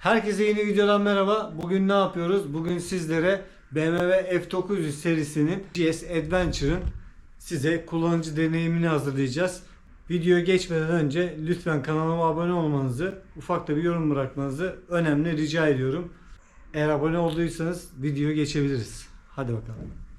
Herkese yeni videodan merhaba. Bugün ne yapıyoruz? Bugün sizlere BMW F900 serisinin GS Adventure'ın size kullanıcı deneyimini hazırlayacağız. Videoya geçmeden önce lütfen kanalıma abone olmanızı, ufak da bir yorum bırakmanızı önemli rica ediyorum. Eğer abone olduysanız videoya geçebiliriz. Hadi bakalım.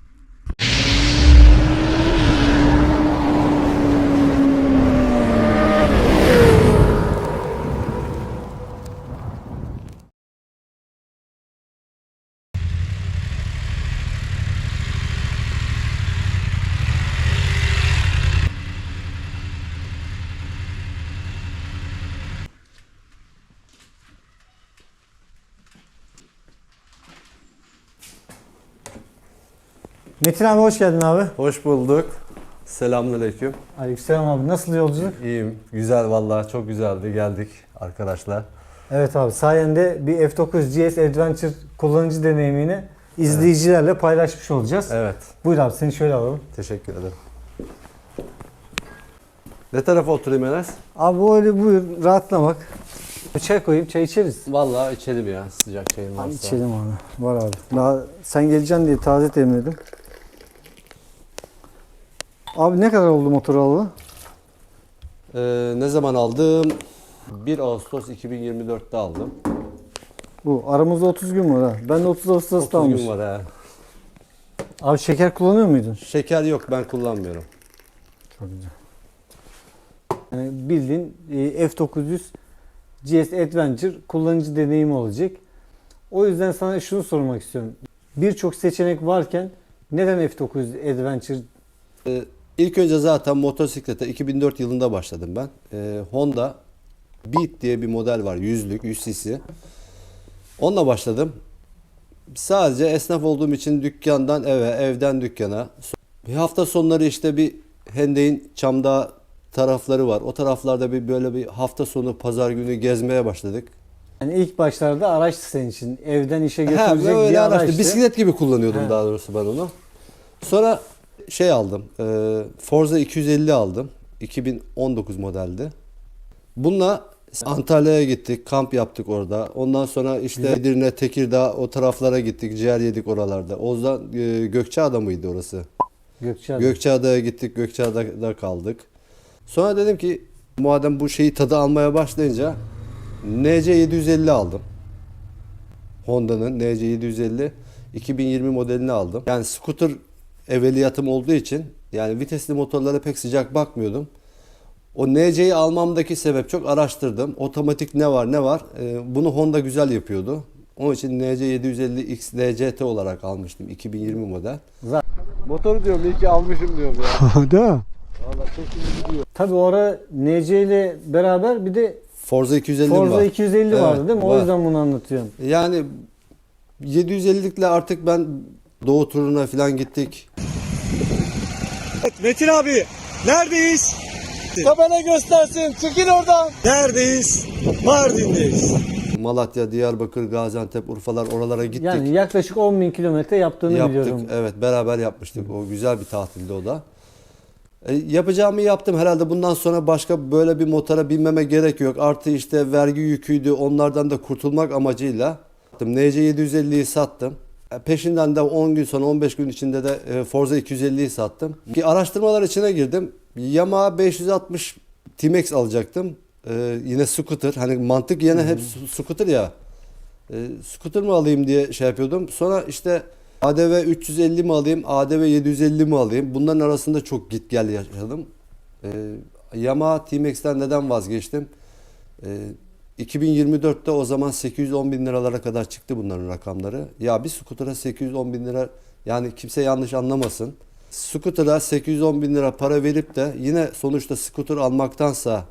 Metin abi hoş geldin abi. Hoş bulduk. Selamünaleyküm. Aleykümselam abi. Nasıl yolculuk? İyiyim. Güzel vallahi çok güzeldi. Geldik arkadaşlar. Evet abi sayende bir F9 GS Adventure kullanıcı deneyimini izleyicilerle paylaşmış olacağız. Evet. Buyur abi seni şöyle alalım. Teşekkür ederim. Ne tarafa oturayım Enes? Abi öyle buyur rahatlamak. Çay koyayım çay içeriz. Vallahi içelim ya sıcak çayın varsa. İçelim abi. Var abi. Daha sen geleceksin diye taze temin Abi ne kadar oldu motor alalı? Ee, ne zaman aldım? 1 Ağustos 2024'te aldım. Bu aramızda 30 gün var ha. Ben de 30 Ağustos'ta 30 almışım. gün var ha. Abi şeker kullanıyor muydun? Şeker yok ben kullanmıyorum. Çok güzel. Yani bildiğin e, F900 GS Adventure kullanıcı deneyimi olacak. O yüzden sana şunu sormak istiyorum. Birçok seçenek varken neden F900 Adventure Ee, ilk önce zaten motosiklete 2004 yılında başladım ben. Ee, Honda Beat diye bir model var. 100'lük, 100 cc. Onunla başladım. Sadece esnaf olduğum için dükkandan eve, evden dükkana. Bir hafta sonları işte bir Hendek'in Çamdağ tarafları var. O taraflarda bir böyle bir hafta sonu pazar günü gezmeye başladık. yani ilk başlarda araçtı senin için. Evden işe Ha, götürecek öyle bir araçtı. araçtı. Bisiklet gibi kullanıyordum He. daha doğrusu ben onu. Sonra şey aldım. E, Forza 250 aldım. 2019 modeldi. Bununla Antalya'ya gittik. Kamp yaptık orada. Ondan sonra işte. Edirne, Tekirdağ o taraflara gittik. Ciğer yedik oralarda. Ozan e, Gökçeada mıydı orası? Gökçeada. Gökçeada'ya gittik. Gökçeada'da kaldık. Sonra dedim ki madem bu şeyi tadı almaya başlayınca NC 750 aldım. Honda'nın NC 750 2020 modelini aldım. Yani scooter evveliyatım olduğu için yani vitesli motorlara pek sıcak bakmıyordum. O NC'yi almamdaki sebep çok araştırdım. Otomatik ne var ne var. Ee, bunu Honda güzel yapıyordu. Onun için NC 750 XDCT olarak almıştım 2020 model. Motoru diyorum iyi ki almışım diyorum ya. Değil mi? Valla çok iyi gidiyor. Tabii o ara NC ile beraber bir de Forza 250 Forza var. 250 Evet, vardı değil mi? O var. yüzden bunu anlatıyorum. Yani 750'likle artık ben Doğu turuna falan gittik. Metin abi neredeyiz? Tabela göstersin çıkın oradan. Neredeyiz? Mardin'deyiz. Malatya, Diyarbakır, Gaziantep, Urfalar oralara gittik. Yani yaklaşık 10 bin kilometre yaptığını yaptık. biliyorum. Evet beraber yapmıştık. O güzel bir tatildi o da. E, yapacağımı yaptım. Herhalde bundan sonra başka böyle bir motora binmeme gerek yok. Artı işte vergi yüküydü. Onlardan da kurtulmak amacıyla NC 750'yi sattım. E, Peşinden de 10 gün sonra 15 gün içinde de e, Forza 250'yi sattım. Bir araştırmalar içine girdim. Yamaha 560 T-Max alacaktım. E, yine scooter. Hani mantık yine hep scooter ya. E, scooter mı alayım diye şey yapıyordum. Sonra işte ADV 350 mi alayım, ADV 750 mi alayım? Bunların arasında çok git gel yaşadım. E, Yamaha T-Max'ten neden vazgeçtim? E, 2024'te o zaman 810 bin liralara kadar çıktı bunların rakamları. Ya bir scooter'a 810 bin lira yani kimse yanlış anlamasın. Scooter'a 810 bin lira para verip de yine sonuçta scooter almaktansa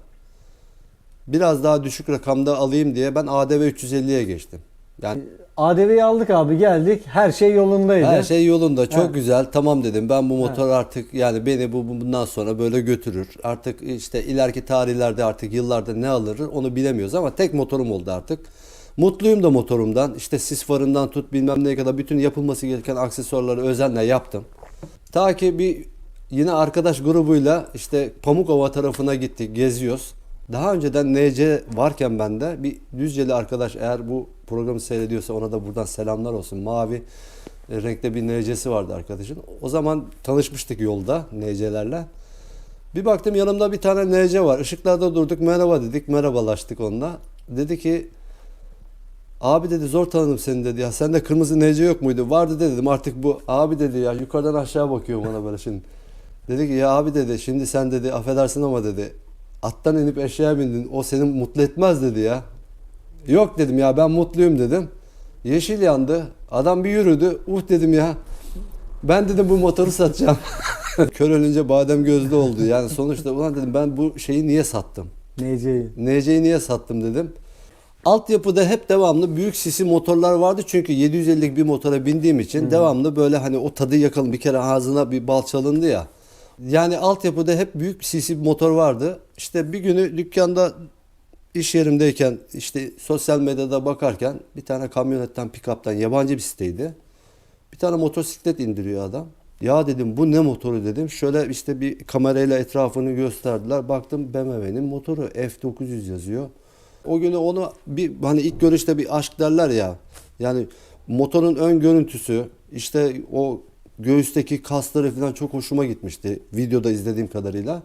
biraz daha düşük rakamda alayım diye ben ADV 350'ye geçtim. Yani ADV'yi aldık abi geldik. Her şey yolundaydı. her şey yolunda çok Ha. güzel tamam dedim ben bu motor artık yani beni bu bu- bundan sonra böyle götürür. Artık işte ileriki tarihlerde artık yıllarda ne alır onu bilemiyoruz ama tek motorum oldu artık. Mutluyum da motorumdan işte sis farından tut bilmem neye kadar bütün yapılması gereken aksesuarları özenle yaptım. Ta ki bir yine arkadaş grubuyla işte Pamukova tarafına gittik geziyoruz. Daha önceden NC varken bende bir Düzceli arkadaş eğer bu programı seyrediyorsa ona da buradan selamlar olsun. Mavi e, renkte bir NC'si vardı arkadaşın. O zaman tanışmıştık yolda NC'lerle. Bir baktım yanımda bir tane NC var. Işıklarda durduk merhaba dedik. Merhabalaştık onunla. Dedi ki Abi dedi zor tanıdım seni dedi ya. Sende kırmızı NC yok muydu? Vardı dedim artık bu. Abi dedi ya yukarıdan aşağı bakıyor bana böyle şimdi. Dedi ki ya abi dedi şimdi sen dedi affedersin ama dedi attan inip eşeğe bindin. O seni mutlu etmez dedi ya. Yok dedim ya ben mutluyum dedim. Yeşil yandı. Adam bir yürüdü. Uh dedim ya. Ben dedim bu motoru satacağım. Kör ölünce badem gözlü oldu. Yani sonuçta ulan dedim ben bu şeyi niye sattım? NC'yi. NC'yi niye sattım dedim. Altyapıda hep devamlı büyük sisi motorlar vardı çünkü 750'lik bir motora bindiğim için devamlı böyle hani o tadı yakalım bir kere ağzına bir bal çalındı ya. Yani altyapıda hep büyük sisi motor vardı. İşte bir günü dükkanda iş yerimdeyken işte sosyal medyada bakarken bir tane kamyonetten pick-up'tan yabancı bir siteydi. Bir tane motosiklet indiriyor adam. Ya dedim bu ne motoru dedim. Şöyle işte bir kamerayla etrafını gösterdiler. Baktım BMW'nin motoru F900 yazıyor. O günü onu bir hani ilk görüşte bir aşk derler ya. Yani motorun ön görüntüsü işte o göğüsteki kasları falan çok hoşuma gitmişti. Videoda izlediğim kadarıyla.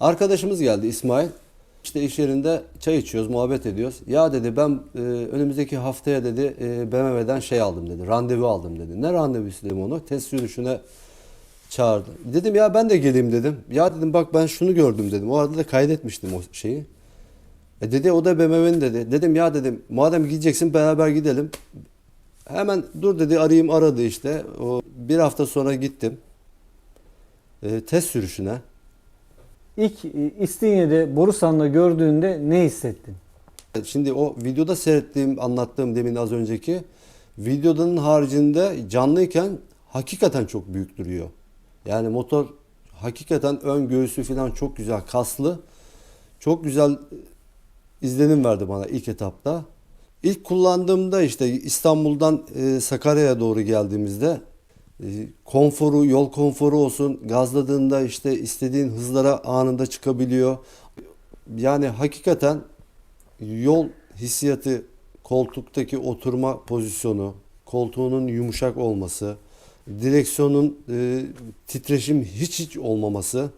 Arkadaşımız geldi İsmail. İşte iş yerinde çay içiyoruz, muhabbet ediyoruz. Ya dedi ben e, önümüzdeki haftaya dedi e, BMW'den şey aldım dedi. Randevu aldım dedi. Ne randevusu dedim onu? Test sürüşüne çağırdı. Dedim ya ben de geleyim dedim. Ya dedim bak ben şunu gördüm dedim. O arada da kaydetmiştim o şeyi. E dedi o da BMW'nin dedi. Dedim ya dedim madem gideceksin beraber gidelim. Hemen dur dedi arayayım aradı işte. O bir hafta sonra gittim. E, test sürüşüne. İlk e, İstinye'de Borusan'da gördüğünde ne hissettin? Şimdi o videoda seyrettiğim, anlattığım demin az önceki videodanın haricinde canlıyken hakikaten çok büyük duruyor. Yani motor hakikaten ön göğsü falan çok güzel, kaslı. Çok güzel izlenim verdi bana ilk etapta. İlk kullandığımda işte İstanbul'dan e, Sakarya'ya doğru geldiğimizde e, konforu, yol konforu olsun, gazladığında işte istediğin hızlara anında çıkabiliyor. Yani hakikaten yol hissiyatı, koltuktaki oturma pozisyonu, koltuğunun yumuşak olması, direksiyonun e, titreşim hiç hiç olmaması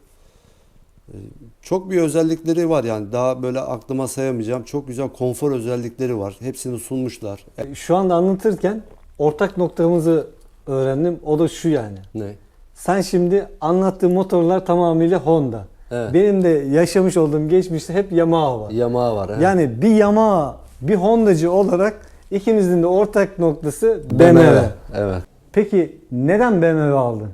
çok bir özellikleri var yani daha böyle aklıma sayamayacağım çok güzel konfor özellikleri var. Hepsini sunmuşlar. E, Şu anda anlatırken ortak noktamızı öğrendim. O da şu yani. ne? Sen şimdi anlattığın motorlar tamamıyla Honda. Evet. Benim de yaşamış olduğum geçmişte hep Yamaha var. Yamaha var. he? Yani bir Yamaha, bir Hondacı olarak ikimizin de ortak noktası BMW. Evet. Peki neden BMW aldın?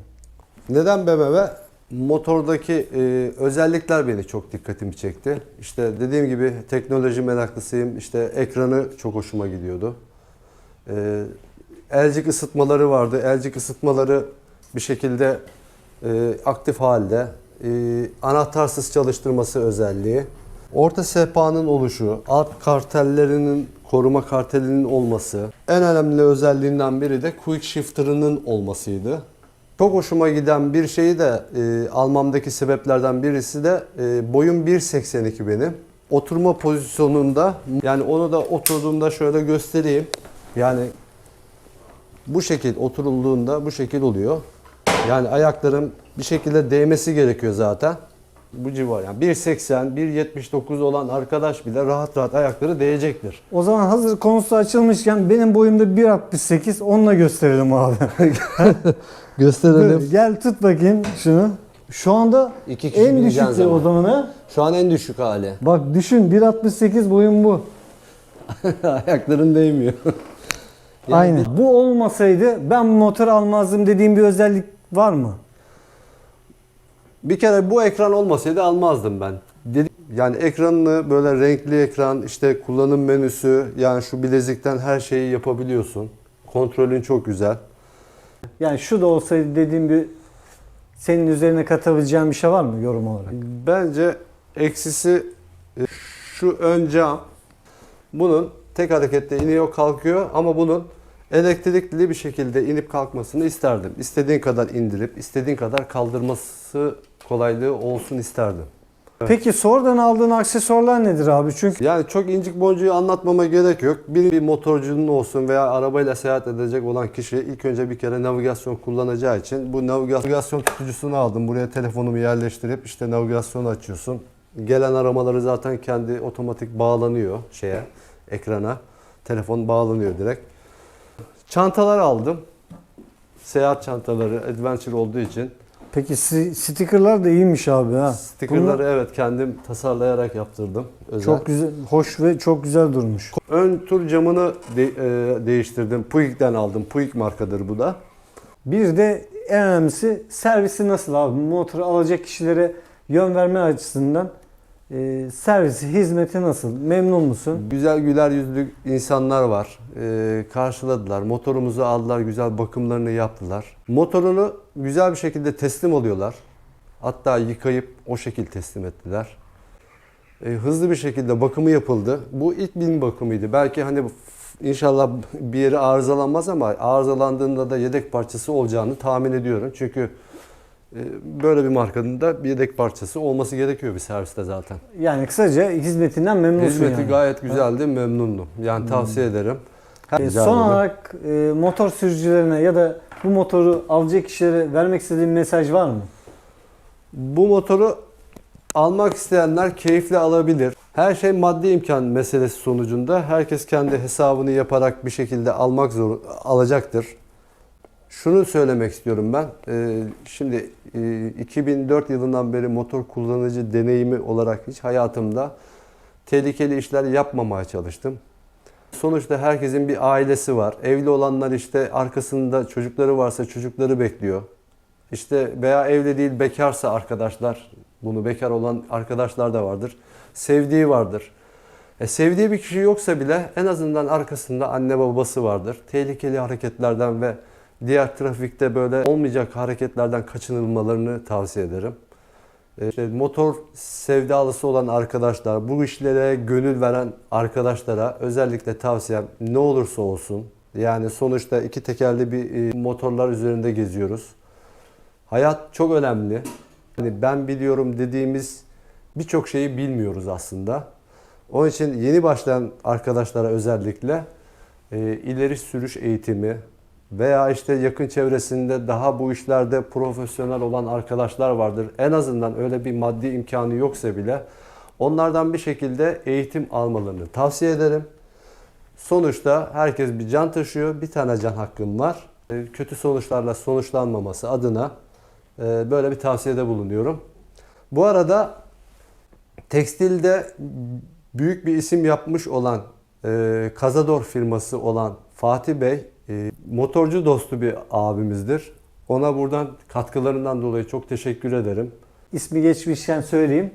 Neden BMW? Motordaki e, özellikler beni çok dikkatimi çekti. İşte dediğim gibi teknoloji meraklısıyım. İşte ekranı çok hoşuma gidiyordu. E, elcik ısıtmaları vardı. Elcik ısıtmaları bir şekilde e, aktif halde. E, anahtarsız çalıştırması özelliği. Orta sehpanın oluşu, alt kartellerinin koruma kartelinin olması. En önemli özelliğinden biri de quick shifter'ının olmasıydı. Çok hoşuma giden bir şeyi de e, almamdaki sebeplerden birisi de e, boyum 1.82 benim. Oturma pozisyonunda yani onu da oturduğumda şöyle göstereyim. Yani bu şekil oturulduğunda bu şekil oluyor. Yani ayaklarım bir şekilde değmesi gerekiyor zaten. Bu civar yani 1.80, 1.79 olan arkadaş bile rahat rahat ayakları değecektir. O zaman hazır konusu açılmışken benim boyumda 1.68 onunla gösterelim abi. Gösterelim. Gel tut bakayım şunu. Şu anda İki kişi en bineceğin düşükte o zaman. zaman ha. Şu an en düşük hali. Bak düşün 1.68 boyum bu. Ayakların değmiyor. Yani Aynen. Bu olmasaydı ben bu motoru almazdım dediğim bir özellik var mı? Bir kere bu ekran olmasaydı almazdım ben. Dedim, yani ekranını böyle renkli ekran, işte kullanım menüsü, yani şu bilezikten her şeyi yapabiliyorsun. Kontrolün çok güzel. Yani şu da olsaydı dediğim bir senin üzerine katabileceğin bir şey var mı yorum olarak? Bence eksisi e, şu ön cam. Bunun tek harekette iniyor kalkıyor ama bunun elektrikli bir şekilde inip kalkmasını isterdim. İstediğin kadar indirip istediğin kadar kaldırması kolaylığı olsun isterdim. Peki sonradan aldığın aksesuarlar nedir abi? Çünkü Yani çok incik boncuğu anlatmama gerek yok. Bir, bir motorcunun olsun veya arabayla seyahat edecek olan kişi ilk önce bir kere navigasyon kullanacağı için bu navigasyon tutucusunu aldım. Buraya telefonumu yerleştirip işte navigasyonu açıyorsun. Gelen aramaları zaten kendi otomatik bağlanıyor şeye, ekrana. Telefon bağlanıyor direkt. Çantalar aldım. Seyahat çantaları, adventure olduğu için. Peki stickerlar da iyiymiş abi ha. Stickerları evet kendim tasarlayarak yaptırdım. Özel. çok güzel, hoş ve çok güzel durmuş. Ön tur camını de- e, değiştirdim. Puig'den aldım. Puig markadır bu da. Bir de en önemlisi servisi nasıl abi? Motoru alacak kişilere yön verme açısından e, servisi, hizmeti nasıl? Memnun musun? Güzel güler yüzlü insanlar var. E, karşıladılar. Motorumuzu aldılar. Güzel bakımlarını yaptılar. Motorunu güzel bir şekilde teslim oluyorlar. Hatta yıkayıp o şekil teslim ettiler. E, hızlı bir şekilde bakımı yapıldı. Bu ilk bin bakımıydı. Belki hani inşallah bir yeri arızalanmaz ama arızalandığında da yedek parçası olacağını tahmin ediyorum. Çünkü böyle bir markanın da bir yedek parçası olması gerekiyor bir serviste zaten. Yani kısaca hizmetinden memnunsun Hizmeti yani. gayet güzeldi, memnundum. Yani tavsiye ederim. E, Güzel son olarak e, motor sürücülerine ya da bu motoru alacak kişilere vermek istediğin mesaj var mı? Bu motoru almak isteyenler keyifle alabilir. Her şey maddi imkan meselesi sonucunda herkes kendi hesabını yaparak bir şekilde almak zor alacaktır. Şunu söylemek istiyorum ben. Ee, şimdi e, 2004 yılından beri motor kullanıcı deneyimi olarak hiç hayatımda tehlikeli işler yapmamaya çalıştım. Sonuçta herkesin bir ailesi var. Evli olanlar işte arkasında çocukları varsa çocukları bekliyor. İşte veya evli değil bekarsa arkadaşlar, bunu bekar olan arkadaşlar da vardır. Sevdiği vardır. E, sevdiği bir kişi yoksa bile en azından arkasında anne babası vardır. Tehlikeli hareketlerden ve diğer trafikte böyle olmayacak hareketlerden kaçınılmalarını tavsiye ederim. E, işte motor sevdalısı olan arkadaşlar, bu işlere gönül veren arkadaşlara özellikle tavsiyem ne olursa olsun. Yani sonuçta iki tekerli bir e, motorlar üzerinde geziyoruz. Hayat çok önemli. Hani ben biliyorum dediğimiz birçok şeyi bilmiyoruz aslında. Onun için yeni başlayan arkadaşlara özellikle e, ileri sürüş eğitimi veya işte yakın çevresinde daha bu işlerde profesyonel olan arkadaşlar vardır. En azından öyle bir maddi imkanı yoksa bile onlardan bir şekilde eğitim almalarını tavsiye ederim. Sonuçta herkes bir can taşıyor. Bir tane can hakkım var. E, Kötü sonuçlarla sonuçlanmaması adına e, böyle bir tavsiyede bulunuyorum. Bu arada tekstilde büyük bir isim yapmış olan e, Kazador firması olan Fatih Bey e, motorcu dostu bir abimizdir. Ona buradan katkılarından dolayı çok teşekkür ederim. İsmi geçmişken söyleyeyim.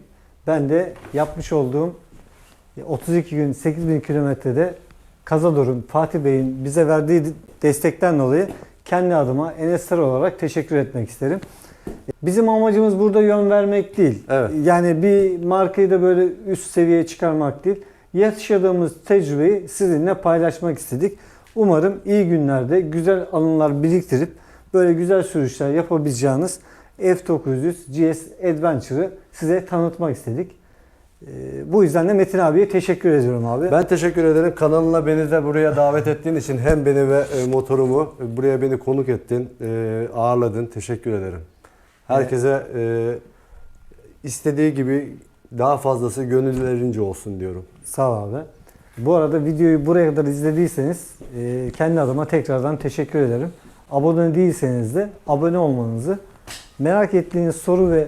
Ben de yapmış olduğum 32 gün 8000 kilometrede Kazador'un Fatih Bey'in bize verdiği destekten dolayı kendi adıma Enesler olarak teşekkür etmek isterim. Bizim amacımız burada yön vermek değil. Evet. Yani bir markayı da böyle üst seviyeye çıkarmak değil. Yaşadığımız tecrübeyi sizinle paylaşmak istedik. Umarım iyi günlerde güzel anılar biriktirip böyle güzel sürüşler yapabileceğiniz F900 GS Adventure'ı size tanıtmak istedik. Ee, bu yüzden de Metin abiye teşekkür ediyorum abi. Ben teşekkür ederim. Kanalına beni de buraya davet ettiğin için hem beni ve e, motorumu e, buraya beni konuk ettin, e, ağırladın. Teşekkür ederim. Herkese istediği gibi daha fazlası gönüllerince olsun diyorum. Sağ ol abi. Bu arada videoyu buraya kadar izlediyseniz e, kendi adıma tekrardan teşekkür ederim. Abone değilseniz de abone olmanızı, merak ettiğiniz soru ve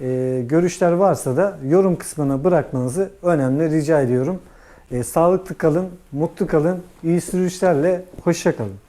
e, görüşler varsa da yorum kısmına bırakmanızı önemli rica ediyorum. E, sağlıklı kalın, mutlu kalın, iyi sürüşlerle, hoşça kalın.